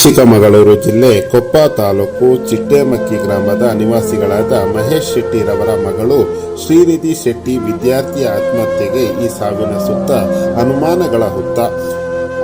ಚಿಕ್ಕಮಗಳೂರು ಜಿಲ್ಲೆ ಕೊಪ್ಪ ತಾಲೂಕು ಚಿಟ್ಟೇಮಕ್ಕಿ ಗ್ರಾಮದ ನಿವಾಸಿಗಳಾದ ಮಹೇಶ್ ಶೆಟ್ಟಿರವರ ಮಗಳು ಶ್ರೀನಿಧಿ ಶೆಟ್ಟಿ ವಿದ್ಯಾರ್ಥಿ ಆತ್ಮಹತ್ಯೆಗೆ ಈ ಸಾವಿನ ಸುತ್ತ ಅನುಮಾನಗಳ ಹುತ್ತ.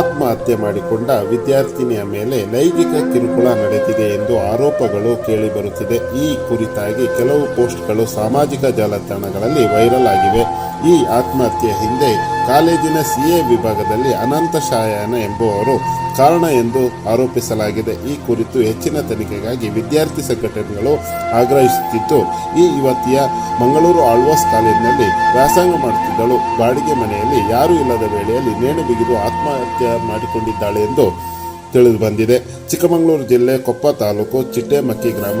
ಆತ್ಮಹತ್ಯೆ ಮಾಡಿಕೊಂಡ ವಿದ್ಯಾರ್ಥಿನಿಯ ಮೇಲೆ ಲೈಂಗಿಕ ಕಿರುಕುಳ ನಡೆದಿದೆ ಎಂದು ಆರೋಪಗಳು ಕೇಳಿಬರುತ್ತಿದೆ. ಈ ಕುರಿತಾಗಿ ಕೆಲವು ಪೋಸ್ಟ್ಗಳು ಸಾಮಾಜಿಕ ಜಾಲತಾಣಗಳಲ್ಲಿ ವೈರಲ್ ಆಗಿವೆ. ಈ ಆತ್ಮಹತ್ಯೆ ಹಿಂದೆ ಕಾಲೇಜಿನ ಸಿಎ ವಿಭಾಗದಲ್ಲಿ ಅನಂತ ಶಾಯನ ಎಂಬುವವರು ಕಾರಣ ಎಂದು ಆರೋಪಿಸಲಾಗಿದೆ. ಈ ಕುರಿತು ಹೆಚ್ಚಿನ ತನಿಖೆಗಾಗಿ ವಿದ್ಯಾರ್ಥಿ ಸಂಘಟನೆಗಳು ಆಗ್ರಹಿಸುತ್ತಿದ್ದು, ಈ ಯುವತಿಯ ಮಂಗಳೂರು ಆಳ್ವಾಸ್ ಕಾಲೇಜಿನಲ್ಲಿ ವ್ಯಾಸಂಗ ಮಾಡುತ್ತಿದ್ದಳು. ಬಾಡಿಗೆ ಮನೆಯಲ್ಲಿ ಯಾರೂ ಇಲ್ಲದ ವೇಳೆಯಲ್ಲಿ ನೇಣು ಬಿಗಿದು ಆತ್ಮಹತ್ಯೆ ಮಾಡಿಕೊಂಡಿದ್ದಾಳೆ ಎಂದು ತಿಳಿದು ಬಂದಿದೆ ಚಿಕ್ಕಮಗಳೂರು ಜಿಲ್ಲೆ ಕೊಪ್ಪ ತಾಲೂಕು ಚಿಟ್ಟೆಮಕ್ಕಿ ಗ್ರಾಮ.